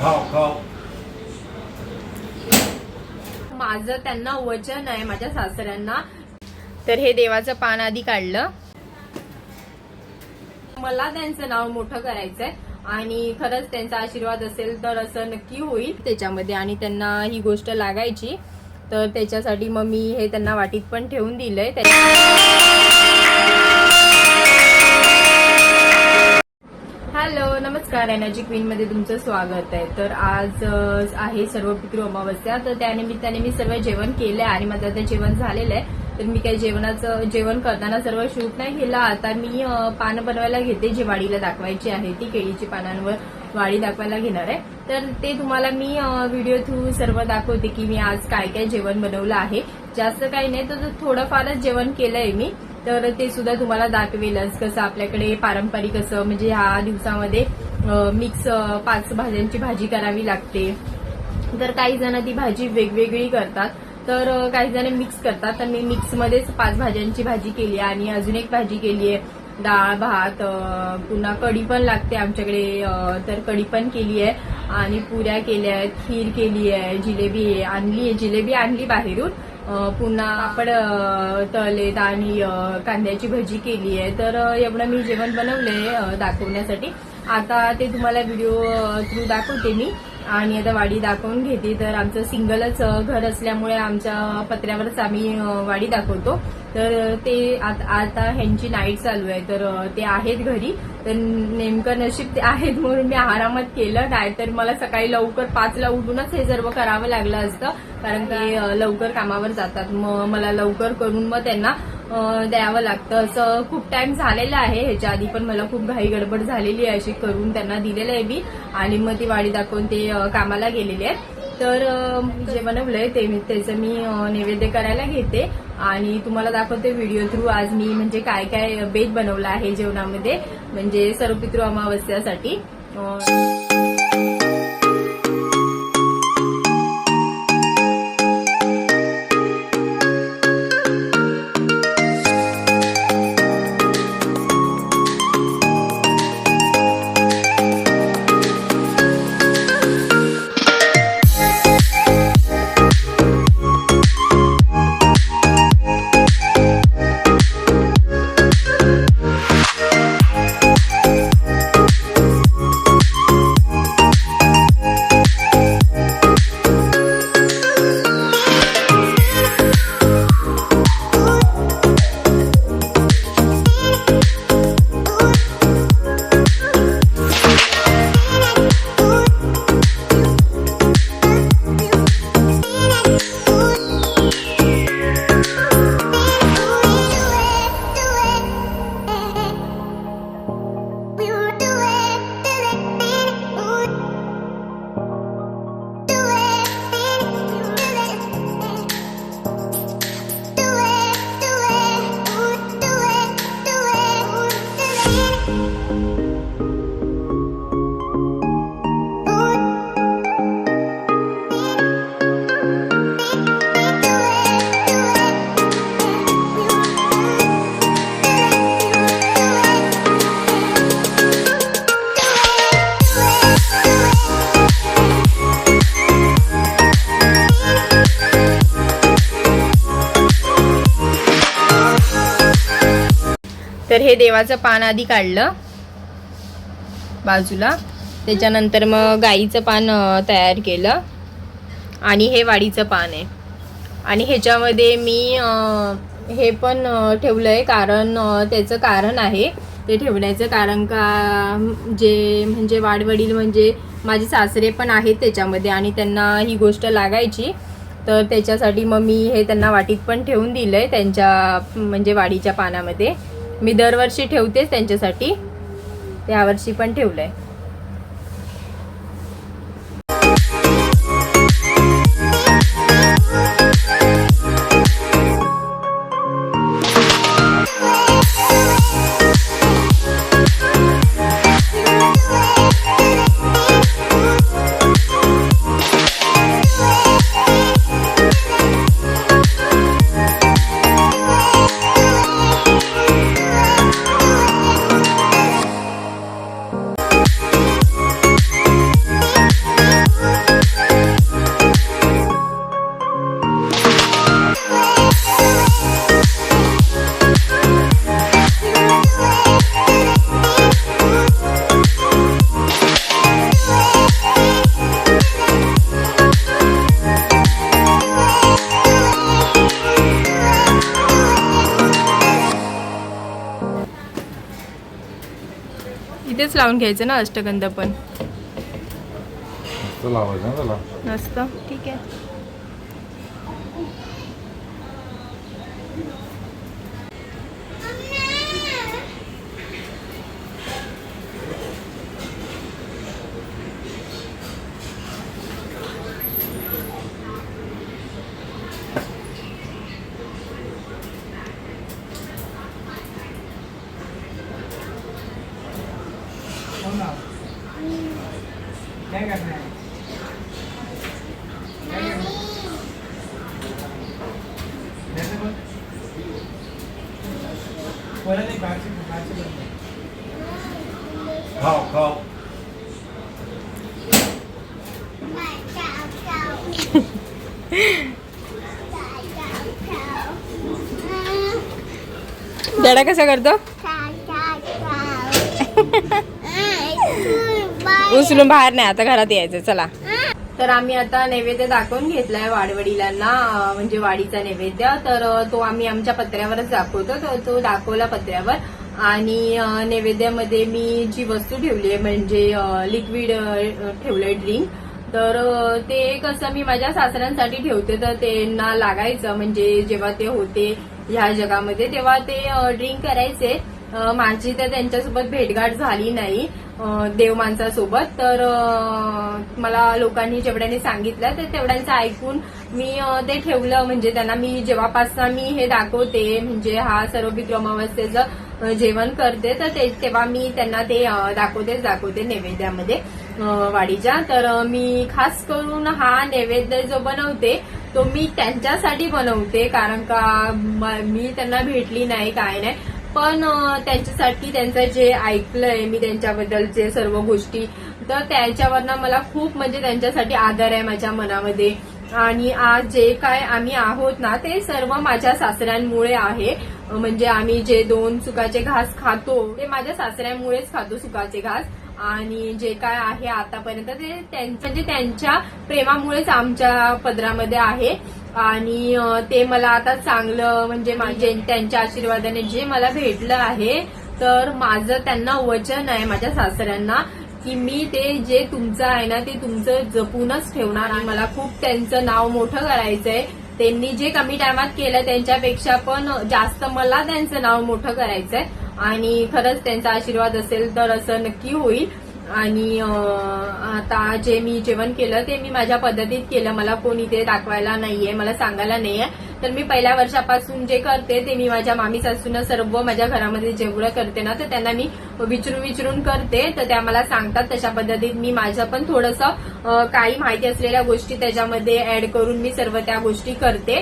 खाओ खाओ. माझं त्यांना वचन आहे माझ्या सासऱ्यांना. तर हे देवाचं पान आधी काढलं. मला त्यांचं नाव मोठं करायचंय आणि खरंच त्यांचा आशीर्वाद असेल तर असं नक्की होईल. त्याच्यामध्ये आणि त्यांना ही गोष्ट लागायची. तर त्याच्यासाठी मग मी हे त्यांना वाटीत पण ठेवून दिलंय. हॅलो नमस्कार. एनर्जी क्वीन मध्ये तुमचं स्वागत आहे. तर आज आहे सर्व पितृ अमावस्या. तर त्यानिमित्ताने मी सर्व जेवण केलंय आणि माझं आता जेवण झालेलं आहे. तर मी काही जेवणाचं जेवण करताना सर्व शूट नाही केलं. आता मी पानं बनवायला घेते जी वाडीला दाखवायची आहे ती केळीची पानांवर वाडी दाखवायला घेणार आहे. तर ते तुम्हाला मी व्हिडिओ थ्रू सर्व दाखवते की मी आज काय काय जेवण बनवलं आहे. जास्त काही नाही तर थोडंफारच जेवण केलंय मी. तर ते सुद्धा तुम्हाला दाखवेलच कसं आपल्याकडे पारंपरिक असं म्हणजे ह्या दिवसामध्ये मिक्स पाच भाज्यांची भाजी करावी लागते. तर काही जण ती भाजी वेगवेगळी करतात. तर काही जण मिक्स करतात. तर मी मिक्समध्येच पाच भाज्यांची भाजी केली आहे आणि अजून एक भाजी केली आहे. डाळ भात पुन्हा कढी पण लागते आमच्याकडे तर कढी पण केली आहे. आणि पुऱ्या केल्या आहेत खीर केली आहे जिलेबी आणली आहे. जिलेबी आणली बाहेरून. पुन्हा पापड अ, तळलेत आणि कांद्याची भजी केली आहे. तर एवढं मी जेवण बनवलंय दाखवण्यासाठी. आता ते तुम्हाला व्हिडिओ थ्रू दाखवते मी. आणि आता वाडी दाखवून घेते. तर आमचं सिंगलच घर असल्यामुळे आमच्या पत्र्यावरच आम्ही वाडी दाखवतो. तर ते आता ह्यांची नाईट चालू आहे. तर ते आहेत घरी. तर नेमकं नशीब ते आहेत म्हणून मी आरामात केलं. नाही तर मला सकाळी लवकर पाचला उठूनच हे सर्व करावं लागलं असतं. कारण ते लवकर कामावर जातात. मग मला लवकर करून मग त्यांना द्यावं लागतं. असं खूप टाइम झालेला आहे. ह्याच्या आधी पण मला खूप घाई गडबड झालेली आहे अशी करून त्यांना दिलेलं आहे मी. आणि मग ती वाडी दाखवून ते कामाला गेलेले आहेत. तर जे बनवलंय ते मी त्याचं मी नैवेद्य करायला घेते. आणि तुम्हाला दाखवते व्हिडिओ थ्रू आज मी म्हणजे काय काय बेत बनवलं आहे जेवणामध्ये. म्हणजे सर्वपितृ अमावस्यासाठी. तर हे देवाचं पान आधी काढलं बाजूला. त्याच्यानंतर मग गाईचं पान तयार केलं. आणि हे वाडीचं पान आहे. आणि ह्याच्यामध्ये मी हे पण ठेवलं आहे कारण त्याचं कारण आहे. ते ठेवण्याचं कारण का जे म्हणजे वाडवडील म्हणजे माझे सासरे पण आहेत त्याच्यामध्ये आणि त्यांना ही गोष्ट लागायची. तर त्याच्यासाठी मग मी हे त्यांना वाटीत पण ठेवून दिलं आहे त्यांच्या म्हणजे वाडीच्या पानामध्ये. मी दरवर्षी ठेवतेच त्यांच्यासाठी. यावर्षी पण ठेवलं आहे लावून घ्यायचं ना अष्टगंध पण. मस्त लावायचं ना त्याला मस्त. ठीक आहे. दडा कसा करतो? उचलून बाहेर नाही आता घरात यायचं चला. तर आम्ही आता नैवेद्य दाखवून घेतलाय वाडवडिलांना म्हणजे वाडीचा नैवेद्य. तर तो आम्ही आमच्या पत्र्यावरच दाखवतो. तर तो दाखवला पत्र्यावर. आणि नैवेद्यामध्ये मी जी वस्तू ठेवली आहे म्हणजे लिक्विड ठेवलंय ड्रिंक तर ते कसं मी माझ्या सासऱ्यांसाठी ठेवते. तर त्यांना लागायचं म्हणजे जेव्हा ते होते ह्या जगामध्ये तेव्हा ते ड्रिंक करायचे. माझी तर त्यांच्यासोबत भेटघाट झाली नाही. देव माणसासोबत. तर मला लोकांनी जेवढ्याने सांगितलं तर तेवढ्यांचं ऐकून मी ते ठेवलं. म्हणजे त्यांना मी जेव्हापासून मी हे दाखवते म्हणजे हा सर्व विक्रम अवस्थेचं जेवण करते तर ते तेव्हा मी त्यांना ते दाखवतेच दाखवते नैवेद्यामध्ये वाडीच्या तर मी खास करून हा नैवेद्य जो बनवते तो मी त्यांच्यासाठी बनवते कारण का मी त्यांना भेटली नाही काय नाही. पण त्यांच्यासाठी त्यांचं जे ऐकलंय मी त्यांच्याबद्दल जे सर्व गोष्टी तर त्याच्यावरनं मला खूप म्हणजे त्यांच्यासाठी आदर आहे माझ्या मनामध्ये. आणि आज जे काय आम्ही आहोत ना ते सर्व माझ्या सासऱ्यांमुळे आहे. म्हणजे आम्ही जे दोन सुकाचे घास खातो ते माझ्या सासऱ्यांमुळेच खातो सुकाचे घास. आणि जे काय आहे आतापर्यंत ते त्यांचं म्हणजे त्यांच्या प्रेमामुळेच आमच्या पदरामध्ये आहे. आणि ते मला आता चांगलं म्हणजे माझे त्यांच्या आशीर्वादाने जे मला भेटलं आहे तर माझं त्यांना वचन आहे माझ्या सासऱ्यांना की मी ते जे तुमचं आहे ना ते तुमचं जपूनच ठेवणार आणि मला खूप त्यांचं नाव मोठं करायचंय. त्यांनी जे कमी टायमात केलं त्यांच्यापेक्षा पण जास्त मला त्यांचं नाव मोठं करायचंय. आणि खरंच त्यांचा आशीर्वाद असेल तर असं नक्की होईल. आणि आता जे मी जेवण केलं ते मी माझ्या पद्धतीत केलं. मला कोणी ते दाखवायला नाहीये मला सांगायला नाहीये. तर मी पहिल्या वर्षापासून जे करते ते मी माझ्या मामी सासून सर्व माझ्या घरामध्ये जेवढं करते ना तर त्यांना मी विचारून विचारून करते. तर त्या मला सांगतात तशा पद्धतीत मी माझं पण थोडंसं काही माहिती असलेल्या गोष्टी त्याच्यामध्ये ऍड करून मी सर्व त्या गोष्टी करते.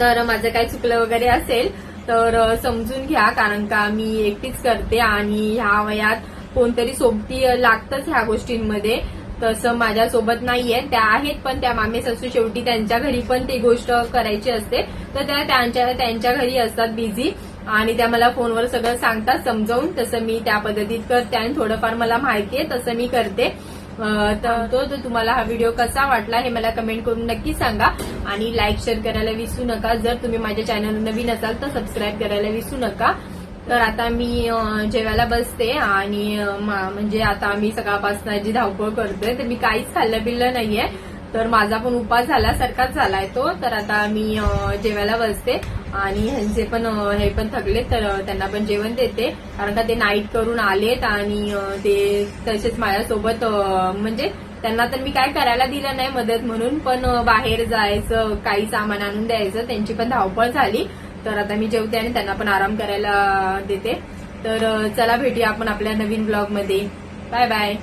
तर माझं काही चुकलं वगैरे असेल तर समजून घ्या कारण का मी एकटीच करते आणि ह्या वयात कोणतरी सोबती लागतच ह्या गोष्टींमध्ये. तसं माझ्यासोबत नाहीये. त्या आहेत पण त्या मामे सासू शेवटी त्यांच्या घरी पण ती गोष्ट करायची असते. तर त्या त्यांच्या त्यांच्या घरी असतात बिझी आणि त्या मला फोनवर सगळं सांगतात समजावून. तसं मी त्या पद्धतीत करते आणि थोडंफार मला माहिती आहे तसं मी करते. तर तो तर तुम्हाला हा व्हिडिओ कसा वाटला हे मला कमेंट करून नक्की सांगा. आणि लाईक शेअर करायला विसरू नका. जर तुम्ही माझ्या चॅनल नवीन असाल तर सबस्क्राईब करायला विसरू नका. तर आता मी जेवायला बसते आणि म्हणजे आता आम्ही सकाळपासून जी धावपळ करतोय तर मी काहीच खाल्लं बिल्लं नाहीये. तर माझा पण उपास झाल्यासारखाच झालाय तो. तर आता मी जेवायला बसते. आणि ह्यांचे पण हे पण थकले तर त्यांना पण जेवण देते. कारण का ते नाईट करून आलेत आणि ते तसेच माझ्यासोबत म्हणजे त्यांना तर मी काय करायला दिलं नाही मदत म्हणून पण बाहेर जायचं काही सामान आणून द्यायचं त्यांची पण धावपळ झाली. तर आता मी जेवते आणि त्यांना पण आराम करायला देते. तर चला भेटूया आपण आपल्या नवीन ब्लॉगमध्ये बाय बाय